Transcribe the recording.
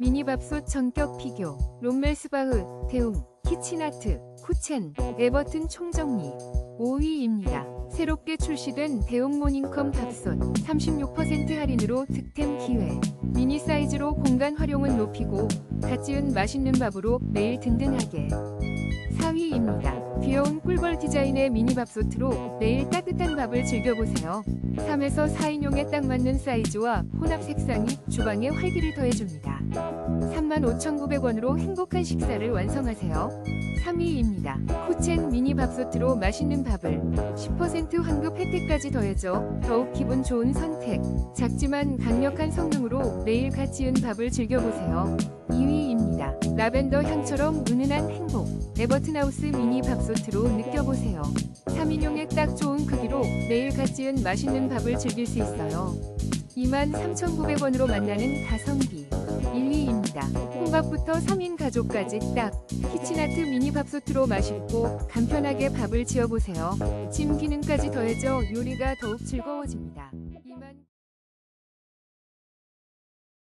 미니밥솥 전격 비교, 롬멜스바흐, 대웅, 키친아트, 쿠첸, 에버튼 총정리 5위입니다. 새롭게 출시된 대웅 모닝컴 밥솥 36% 할인으로 득템 기회. 미니 사이즈로 공간 활용은 높이고 갓 지은 맛있는 밥으로 매일 든든하게. 4위입니다. 귀여운 꿀벌 디자인의 미니밥솥으로 매일 따뜻한 밥을 즐겨보세요. 3에서 4인용에 딱 맞는 사이즈와 혼합 색상이 주방에 활기를 더해줍니다. 35,900원으로 행복한 식사를 완성하세요. 3위입니다. 쿠첸 미니 밥솥으로 맛있는 밥을 10% 환급 혜택까지 더해져 더욱 기분 좋은 선택. 작지만 강력한 성능으로 매일 갓 지은 밥을 즐겨보세요. 2위입니다. 라벤더 향처럼 은은한 행복. 에버튼하우스 미니 밥솥으로 느껴보세요. 3인용에 딱 좋은 크기로 매일 갓 지은 맛있는 밥을 즐길 수 있어요. 23,900원으로 만나는 가성비 1위입니다. 혼밥부터 3인 가족까지 딱 키친아트 미니 밥솥으로 맛있고 간편하게 밥을 지어보세요. 찜 기능까지 더해져 요리가 더욱 즐거워집니다.